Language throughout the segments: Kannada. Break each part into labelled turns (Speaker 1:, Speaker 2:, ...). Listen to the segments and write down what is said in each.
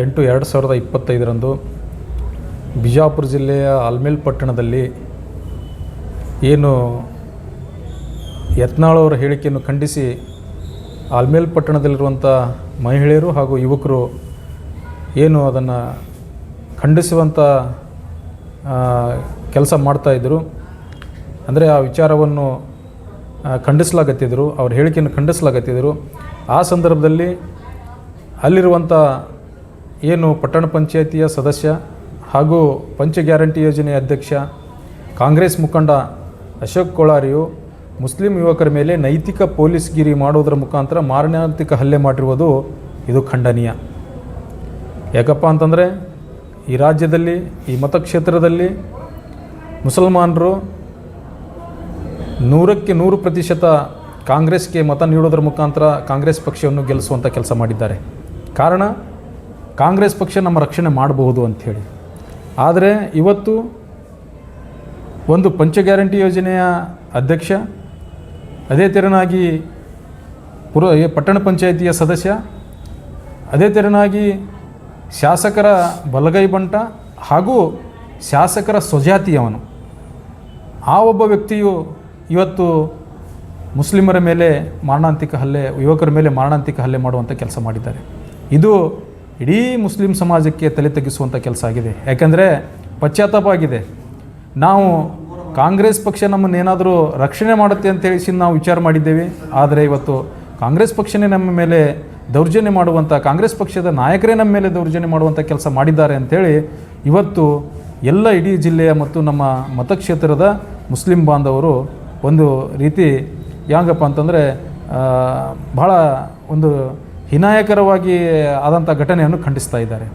Speaker 1: ಎಂಟು ಎರಡು ಸಾವಿರದ ಇಪ್ಪತ್ತೈದರಂದು ಬಿಜಾಪುರ ಜಿಲ್ಲೆಯ ಅಲ್ಮೇಲ್ ಪಟ್ಟಣದಲ್ಲಿ ಏನು ಯತ್ನಾಳ್ ಅವರ ಹೇಳಿಕೆಯನ್ನು ಖಂಡಿಸಿ ಆಲ್ಮೇಲ್ ಪಟ್ಟಣದಲ್ಲಿರುವಂಥ ಮಹಿಳೆಯರು ಹಾಗೂ ಯುವಕರು ಏನು ಅದನ್ನು ಖಂಡಿಸುವಂಥ ಕೆಲಸ ಮಾಡ್ತಾಯಿದ್ದರು ಅಂದರೆ ಆ ವಿಚಾರವನ್ನು ಖಂಡಿಸಲಾಗತ್ತಿದ್ದರು. ಅವ್ರ ಹೇಳಿಕೆಯನ್ನು ಖಂಡಿಸಲಾಗತ್ತಿದ್ದರು. ಆ ಸಂದರ್ಭದಲ್ಲಿ ಅಲ್ಲಿರುವಂಥ ಏನು ಪಟ್ಟಣ ಪಂಚಾಯಿತಿಯ ಸದಸ್ಯ ಹಾಗೂ ಪಂಚ ಗ್ಯಾರಂಟಿ ಯೋಜನೆಯ ಅಧ್ಯಕ್ಷ, ಕಾಂಗ್ರೆಸ್ ಮುಖಂಡ ಅಶೋಕ್ ಕೋಳಾರಿಯು ಮುಸ್ಲಿಂ ಯುವಕರ ಮೇಲೆ ನೈತಿಕ ಪೊಲೀಸ್ ಗಿರಿ ಮಾಡೋದರ ಮುಖಾಂತರ ಮಾರಣಾಂತಿಕ ಹಲ್ಲೆ ಮಾಡಿರುವುದು ಇದು ಖಂಡನೀಯ. ಯಾಕಪ್ಪ ಅಂತಂದರೆ, ಈ ರಾಜ್ಯದಲ್ಲಿ, ಈ ಮತಕ್ಷೇತ್ರದಲ್ಲಿ ಮುಸಲ್ಮಾನರು ನೂರಕ್ಕೆ ನೂರು ಪ್ರತಿಶತ ಕಾಂಗ್ರೆಸ್ಗೆ ಮತ ನೀಡೋದ್ರ ಮುಖಾಂತರ ಕಾಂಗ್ರೆಸ್ ಪಕ್ಷವನ್ನು ಗೆಲ್ಲಿಸುವಂಥ ಕೆಲಸ ಮಾಡಿದ್ದಾರೆ. ಕಾರಣ ಕಾಂಗ್ರೆಸ್ ಪಕ್ಷ ನಮ್ಮ ರಕ್ಷಣೆ ಮಾಡಬಹುದು ಅಂಥೇಳಿ ಆದರೆ ಇವತ್ತು ಒಂದು ಪಂಚ ಗ್ಯಾರಂಟಿ ಯೋಜನೆಯ ಅಧ್ಯಕ್ಷ, ಅದೇ ತೆರನಾಗಿ ಪುರ ಪಟ್ಟಣ ಪಂಚಾಯಿತಿಯ ಸದಸ್ಯ, ಅದೇ ತೆರನಾಗಿ ಶಾಸಕರ ಬಲಗೈ ಬಂಟ ಹಾಗೂ ಶಾಸಕರ ಸ್ವಜಾತಿಯವನು ಆ ಒಬ್ಬ ವ್ಯಕ್ತಿಯು ಇವತ್ತು ಮುಸ್ಲಿಮರ ಮೇಲೆ ಮಾರಣಾಂತಿಕ ಹಲ್ಲೆ, ಯುವಕರ ಮೇಲೆ ಮಾರಣಾಂತಿಕ ಹಲ್ಲೆ ಮಾಡುವಂಥ ಕೆಲಸ ಮಾಡಿದ್ದಾರೆ. ಇದು ಇಡೀ ಮುಸ್ಲಿಂ ಸಮಾಜಕ್ಕೆ ತಲೆ ತಗ್ಗಿಸುವಂಥ ಕೆಲಸ ಆಗಿದೆ. ಯಾಕಂದರೆ ಪಶ್ಚಾತ್ತಾಪ ಆಗಿದೆ. ನಾವು ಕಾಂಗ್ರೆಸ್ ಪಕ್ಷ ನಮ್ಮನ್ನೇನಾದರೂ ರಕ್ಷಣೆ ಮಾಡುತ್ತೆ ಅಂತ ಹೇಳಿಸಿ ನಾವು ವಿಚಾರ ಮಾಡಿದ್ದೇವೆ. ಆದರೆ ಇವತ್ತು ಕಾಂಗ್ರೆಸ್ ಪಕ್ಷನೇ ನಮ್ಮ ಮೇಲೆ ದೌರ್ಜನ್ಯ ಮಾಡುವಂಥ ಕಾಂಗ್ರೆಸ್ ಪಕ್ಷದ ನಾಯಕರೇ ನಮ್ಮ ಮೇಲೆ ದೌರ್ಜನ್ಯ ಮಾಡುವಂಥ ಕೆಲಸ ಮಾಡಿದ್ದಾರೆ ಅಂಥೇಳಿ ಇವತ್ತು ಎಲ್ಲ ಇಡೀ ಜಿಲ್ಲೆಯ ಮತ್ತು ನಮ್ಮ ಮತಕ್ಷೇತ್ರದ ಮುಸ್ಲಿಂ ಬಾಂಧವರು ಒಂದು ರೀತಿ ಹೆಂಗಪ್ಪ ಅಂತಂದರೆ ಭಾಳ ಒಂದು ಹಿನಾಯಕರವಾಗಿ ಆದಂಥ ಘಟನೆಯನ್ನು ಖಂಡಿಸ್ತಾ ಇದ್ದಾರೆ.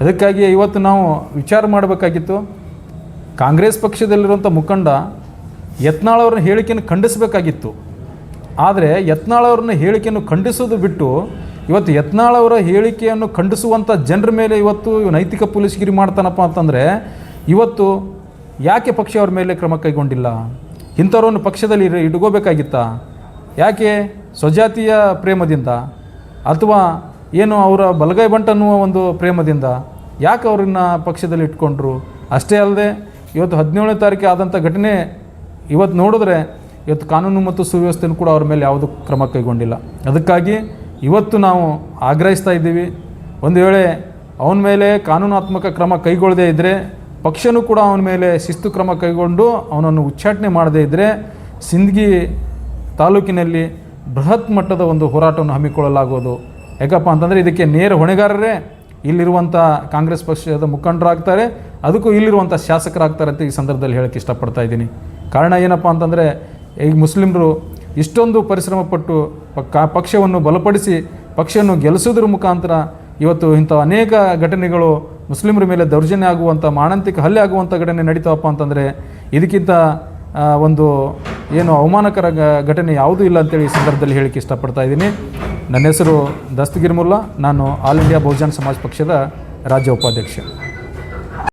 Speaker 1: ಅದಕ್ಕಾಗಿ ಇವತ್ತು ನಾವು ವಿಚಾರ ಮಾಡಬೇಕಾಗಿತ್ತು, ಕಾಂಗ್ರೆಸ್ ಪಕ್ಷದಲ್ಲಿರುವಂಥ ಮುಖಂಡ ಯತ್ನಾಳವ್ರನ್ನ ಹೇಳಿಕೆಯನ್ನು ಖಂಡಿಸಬೇಕಾಗಿತ್ತು. ಆದರೆ ಯತ್ನಾಳವ್ರನ್ನ ಹೇಳಿಕೆಯನ್ನು ಖಂಡಿಸೋದು ಬಿಟ್ಟು ಇವತ್ತು ಯತ್ನಾಳವರ ಹೇಳಿಕೆಯನ್ನು ಖಂಡಿಸುವಂಥ ಜನರ ಮೇಲೆ ಇವತ್ತು ಇವ್ ನೈತಿಕ ಪೊಲೀಸ್ಗಿರಿ ಮಾಡ್ತಾನಪ್ಪ ಅಂತಂದರೆ ಇವತ್ತು ಯಾಕೆ ಪಕ್ಷ ಅವ್ರ ಮೇಲೆ ಕ್ರಮ ಕೈಗೊಂಡಿಲ್ಲ? ಇಂಥವ್ರನ್ನು ಪಕ್ಷದಲ್ಲಿ ಇಟ್ಕೋಬೇಕಾಗಿತ್ತಾ ಯಾಕೆ ಸ್ವಜಾತಿಯ ಪ್ರೇಮದಿಂದ? ಅಥವಾ ಏನು ಅವರ ಬಲಗೈ ಬಂಟ ಅನ್ನುವ ಒಂದು ಪ್ರೇಮದಿಂದ ಯಾಕೆ ಅವ್ರನ್ನ ಪಕ್ಷದಲ್ಲಿ ಇಟ್ಕೊಂಡ್ರು? ಅಷ್ಟೇ ಅಲ್ಲದೆ ಇವತ್ತು ಹದಿನೇಳನೇ ತಾರೀಕು ಆದಂಥ ಘಟನೆ ಇವತ್ತು ನೋಡಿದ್ರೆ ಇವತ್ತು ಕಾನೂನು ಮತ್ತು ಸುವ್ಯವಸ್ಥೆಯೂ ಕೂಡ ಅವ್ರ ಮೇಲೆ ಯಾವುದೂ ಕ್ರಮ ಕೈಗೊಂಡಿಲ್ಲ. ಅದಕ್ಕಾಗಿ ಇವತ್ತು ನಾವು ಆಗ್ರಹಿಸ್ತಾ ಇದ್ದೀವಿ. ಒಂದು ವೇಳೆ ಅವನ ಮೇಲೆ ಕಾನೂನಾತ್ಮಕ ಕ್ರಮ ಕೈಗೊಳ್ಳದೇ ಇದ್ದರೆ ಪಕ್ಷನೂ ಕೂಡ ಅವನ ಮೇಲೆ ಶಿಸ್ತು ಕ್ರಮ ಕೈಗೊಂಡು ಅವನನ್ನು ಉಚ್ಚಾಟನೆ ಮಾಡದೇ ಇದ್ದರೆ ಸಿಂದಗಿ ತಾಲೂಕಿನಲ್ಲಿ ಬೃಹತ್ ಮಟ್ಟದ ಒಂದು ಹೋರಾಟವನ್ನು ಹಮ್ಮಿಕೊಳ್ಳಲಾಗುವುದು. ಯಾಕಪ್ಪ ಅಂತಂದರೆ ಇದಕ್ಕೆ ನೇರ ಹೊಣೆಗಾರರೇ ಇಲ್ಲಿರುವಂಥ ಕಾಂಗ್ರೆಸ್ ಪಕ್ಷದ ಮುಖಂಡರಾಗ್ತಾರೆ. ಅದಕ್ಕೂ ಇಲ್ಲಿರುವಂಥ ಶಾಸಕರಾಗ್ತಾರೆ ಅಂತ ಈ ಸಂದರ್ಭದಲ್ಲಿ ಹೇಳಕ್ಕೆ ಇಷ್ಟಪಡ್ತಾ ಇದ್ದೀನಿ. ಕಾರಣ ಏನಪ್ಪ ಅಂತಂದರೆ ಈಗ ಮುಸ್ಲಿಮರು ಇಷ್ಟೊಂದು ಪರಿಶ್ರಮ ಪಟ್ಟು ಪಕ್ಷವನ್ನು ಬಲಪಡಿಸಿ ಪಕ್ಷವನ್ನು ಗೆಲ್ಲಿಸೋದ್ರ ಮುಖಾಂತರ ಇವತ್ತು ಇಂಥ ಅನೇಕ ಘಟನೆಗಳು ಮುಸ್ಲಿಮರ ಮೇಲೆ ದೌರ್ಜನ್ಯ ಆಗುವಂಥ ಮಾನಂತಿಕ ಹಲ್ಲೆ ಆಗುವಂಥ ಘಟನೆ ನಡೀತಾವಪ್ಪ ಅಂತಂದರೆ ಇದಕ್ಕಿಂತ ಒಂದು ಏನು ಅವಮಾನಕರ ಘಟನೆ ಯಾವುದೂ ಇಲ್ಲ ಅಂತೇಳಿ ಈ ಸಂದರ್ಭದಲ್ಲಿ ಹೇಳಿಕ್ಕೆ ಇಷ್ಟಪಡ್ತಾ ಇದ್ದೀನಿ. ನನ್ನ ಹೆಸರು ದಸ್ತಗಿರ್ ಮುಲ್ಲಾ. ನಾನು ಆಲ್ ಇಂಡಿಯಾ ಬಹುಜನ್ ಸಮಾಜ್ ಪಕ್ಷದ ರಾಜ್ಯ ಉಪಾಧ್ಯಕ್ಷ.